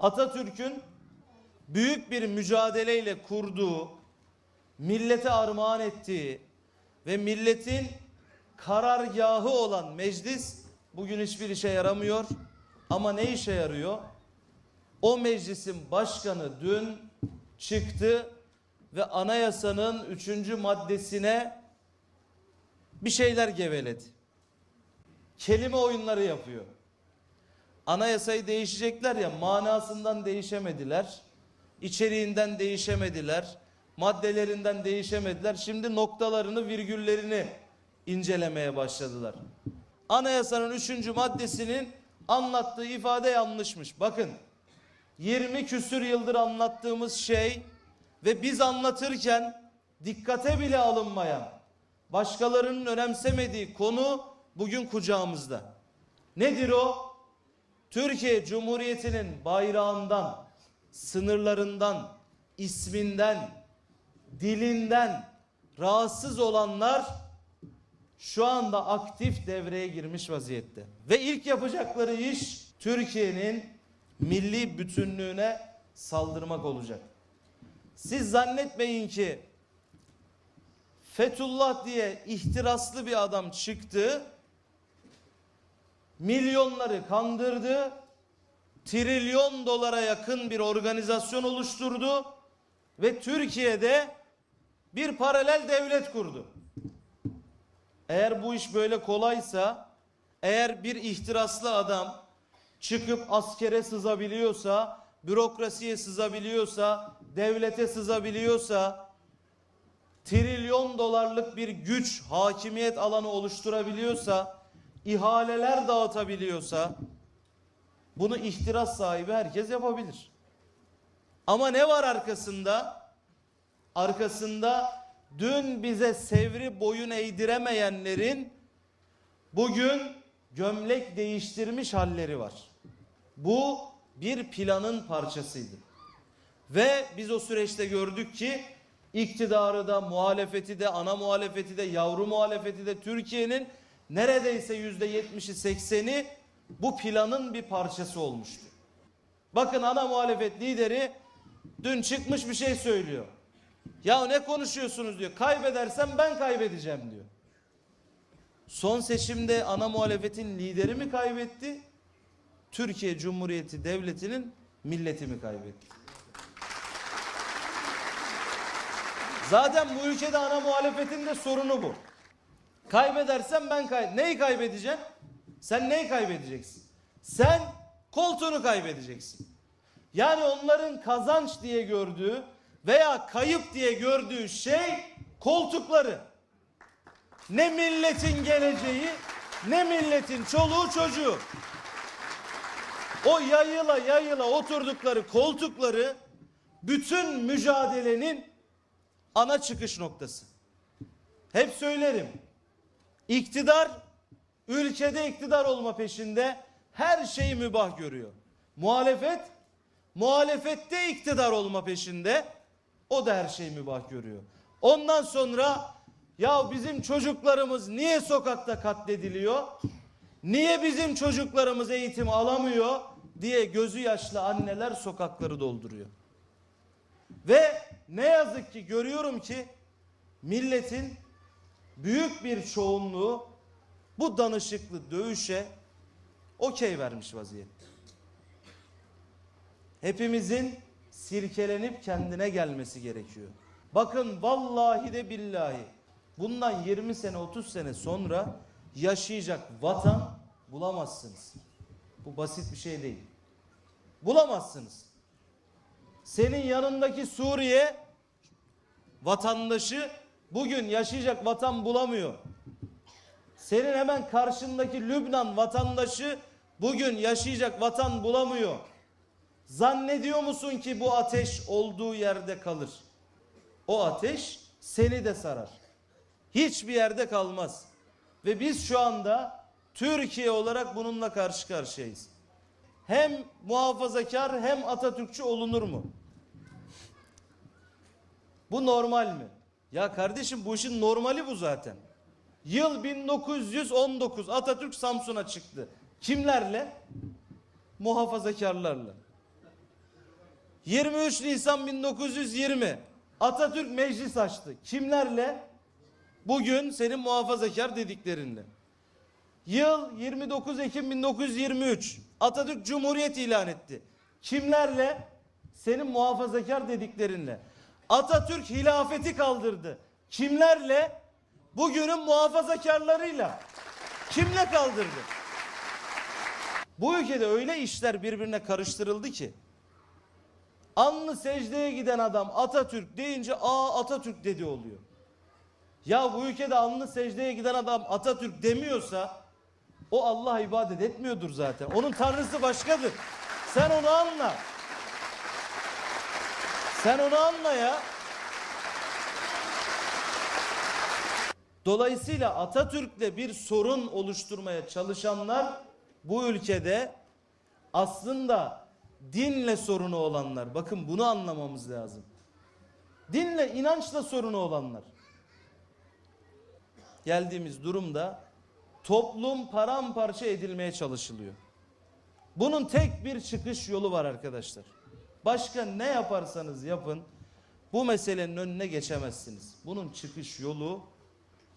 Atatürk'ün büyük bir mücadeleyle kurduğu, millete armağan ettiği ve milletin karargahı olan meclis bugün hiçbir işe yaramıyor. Ama ne işe yarıyor? O meclisin başkanı dün çıktı ve anayasanın üçüncü maddesine bir şeyler geveledi. Kelime oyunları yapıyor. Anayasayı değişecekler ya manasından değişemediler. içeriğinden değişemediler. Maddelerinden değişemediler. Şimdi noktalarını virgüllerini incelemeye başladılar. Anayasanın üçüncü maddesinin anlattığı ifade yanlışmış. Bakın 20 küsür yıldır anlattığımız şey ve biz anlatırken dikkate bile alınmayan başkalarının önemsemediği konu bugün kucağımızda. Nedir o? Türkiye Cumhuriyeti'nin bayrağından, sınırlarından, isminden, dilinden rahatsız olanlar şu anda aktif devreye girmiş vaziyette. Ve ilk yapacakları iş Türkiye'nin milli bütünlüğüne saldırmak olacak. Siz zannetmeyin ki Fethullah diye ihtiraslı bir adam çıktı milyonları kandırdı, trilyon dolara yakın bir organizasyon oluşturdu ve Türkiye'de bir paralel devlet kurdu. Eğer bu iş böyle kolaysa, eğer bir ihtiraslı adam çıkıp askere sızabiliyorsa, bürokrasiye sızabiliyorsa, devlete sızabiliyorsa, trilyon dolarlık bir güç, hakimiyet alanı oluşturabiliyorsa, ihaleler dağıtabiliyorsa bunu ihtiras sahibi herkes yapabilir. Ama ne var arkasında? Arkasında dün bize sevri boyun eğdiremeyenlerin bugün gömlek değiştirmiş halleri var. Bu bir planın parçasıydı. Ve biz o süreçte gördük ki iktidarı da muhalefeti de ana muhalefeti de yavru muhalefeti de Türkiye'nin neredeyse yüzde yetmişi sekseni bu planın bir parçası olmuştu. Bakın ana muhalefet lideri dün çıkmış bir şey söylüyor. Ya ne konuşuyorsunuz diyor. Kaybedersem ben kaybedeceğim diyor. Son seçimde ana muhalefetin lideri mi kaybetti? Türkiye Cumhuriyeti Devleti'nin milleti mi kaybetti? Zaten bu ülkede ana muhalefetin de sorunu bu. Kaybedersem ben kay neyi kaybedeceğim? Sen neyi kaybedeceksin? Sen koltuğunu kaybedeceksin. Yani onların kazanç diye gördüğü veya kayıp diye gördüğü şey koltukları. Ne milletin geleceği, ne milletin çoluğu çocuğu. O yayıla yayıla oturdukları koltukları bütün mücadelenin ana çıkış noktası. Hep söylerim. İktidar ülkede iktidar olma peşinde her şeyi mübah görüyor. Muhalefet muhalefette iktidar olma peşinde o da her şeyi mübah görüyor. Ondan sonra ya bizim çocuklarımız niye sokakta katlediliyor? Niye bizim çocuklarımız eğitim alamıyor diye gözü yaşlı anneler sokakları dolduruyor. Ve ne yazık ki görüyorum ki milletin büyük bir çoğunluğu bu danışıklı dövüşe okey vermiş vaziyette. Hepimizin sirkelenip kendine gelmesi gerekiyor. Bakın vallahi de billahi bundan 20 sene 30 sene sonra yaşayacak vatan bulamazsınız. Bu basit bir şey değil. Bulamazsınız. Senin yanındaki Suriye vatandaşı bugün yaşayacak vatan bulamıyor. Senin hemen karşındaki Lübnan vatandaşı bugün yaşayacak vatan bulamıyor. Zannediyor musun ki bu ateş olduğu yerde kalır? O ateş seni de sarar. Hiçbir yerde kalmaz. Ve biz şu anda Türkiye olarak bununla karşı karşıyayız. Hem muhafazakar hem Atatürkçü olunur mu? Bu normal mi? Ya kardeşim bu işin normali bu zaten. Yıl 1919 Atatürk Samsun'a çıktı. Kimlerle? Muhafazakarlarla. 23 Nisan 1920 Atatürk meclis açtı. Kimlerle? Bugün senin muhafazakar dediklerinle. Yıl 29 Ekim 1923 Atatürk Cumhuriyet ilan etti. Kimlerle? Senin muhafazakar dediklerinle. Atatürk hilafeti kaldırdı. Kimlerle? Bugünün muhafazakarlarıyla. Kimle kaldırdı? Bu ülkede öyle işler birbirine karıştırıldı ki. Anlı secdeye giden adam Atatürk deyince aa Atatürk dedi oluyor. Ya bu ülkede alnı secdeye giden adam Atatürk demiyorsa o Allah'a ibadet etmiyordur zaten. Onun tanrısı başkadır. Sen onu anla. Sen onu anla ya. Dolayısıyla Atatürk'le bir sorun oluşturmaya çalışanlar bu ülkede aslında dinle sorunu olanlar. Bakın bunu anlamamız lazım. Dinle, inançla sorunu olanlar geldiğimiz durumda toplum paramparça edilmeye çalışılıyor. Bunun tek bir çıkış yolu var arkadaşlar. Başka ne yaparsanız yapın bu meselenin önüne geçemezsiniz. Bunun çıkış yolu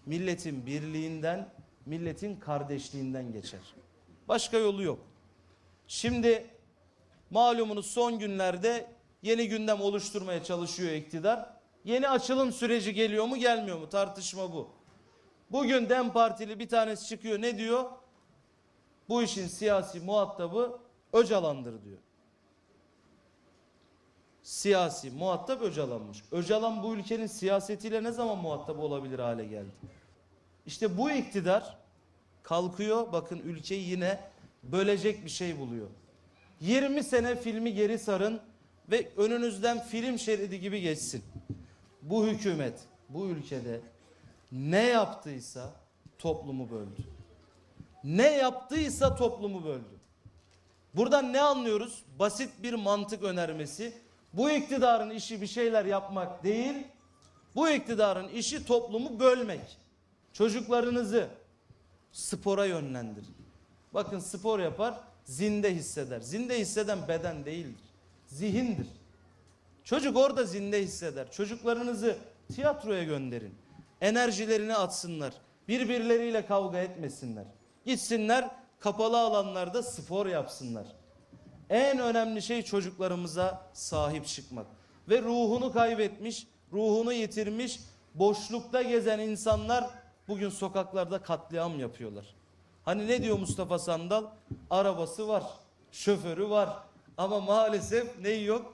milletin birliğinden, milletin kardeşliğinden geçer. Başka yolu yok. Şimdi malumunuz son günlerde yeni gündem oluşturmaya çalışıyor iktidar. Yeni açılım süreci geliyor mu gelmiyor mu tartışma bu. Bugün DEM Partili bir tanesi çıkıyor ne diyor? Bu işin siyasi muhatabı Öcalan'dır diyor. Siyasi muhatap Öcalan'mış. Öcalan bu ülkenin siyasetiyle ne zaman muhatap olabilir hale geldi? İşte bu iktidar kalkıyor bakın ülkeyi yine bölecek bir şey buluyor. 20 sene filmi geri sarın ve önünüzden film şeridi gibi geçsin. Bu hükümet bu ülkede ne yaptıysa toplumu böldü. Ne yaptıysa toplumu böldü. Buradan ne anlıyoruz? Basit bir mantık önermesi. Bu iktidarın işi bir şeyler yapmak değil, bu iktidarın işi toplumu bölmek. Çocuklarınızı spora yönlendirin. Bakın spor yapar, zinde hisseder. Zinde hisseden beden değildir, zihindir. Çocuk orada zinde hisseder. Çocuklarınızı tiyatroya gönderin. Enerjilerini atsınlar. Birbirleriyle kavga etmesinler. Gitsinler kapalı alanlarda spor yapsınlar. En önemli şey çocuklarımıza sahip çıkmak. Ve ruhunu kaybetmiş, ruhunu yitirmiş, boşlukta gezen insanlar bugün sokaklarda katliam yapıyorlar. Hani ne diyor Mustafa Sandal? Arabası var, şoförü var ama maalesef neyi yok?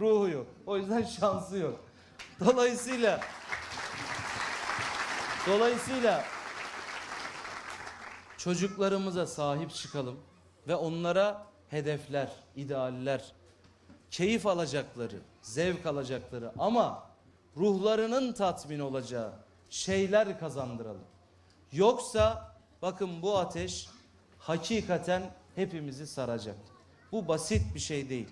Ruhu yok. O yüzden şansı yok. Dolayısıyla Dolayısıyla çocuklarımıza sahip çıkalım ve onlara hedefler, idealler, keyif alacakları, zevk alacakları ama ruhlarının tatmin olacağı şeyler kazandıralım. Yoksa bakın bu ateş hakikaten hepimizi saracak. Bu basit bir şey değil.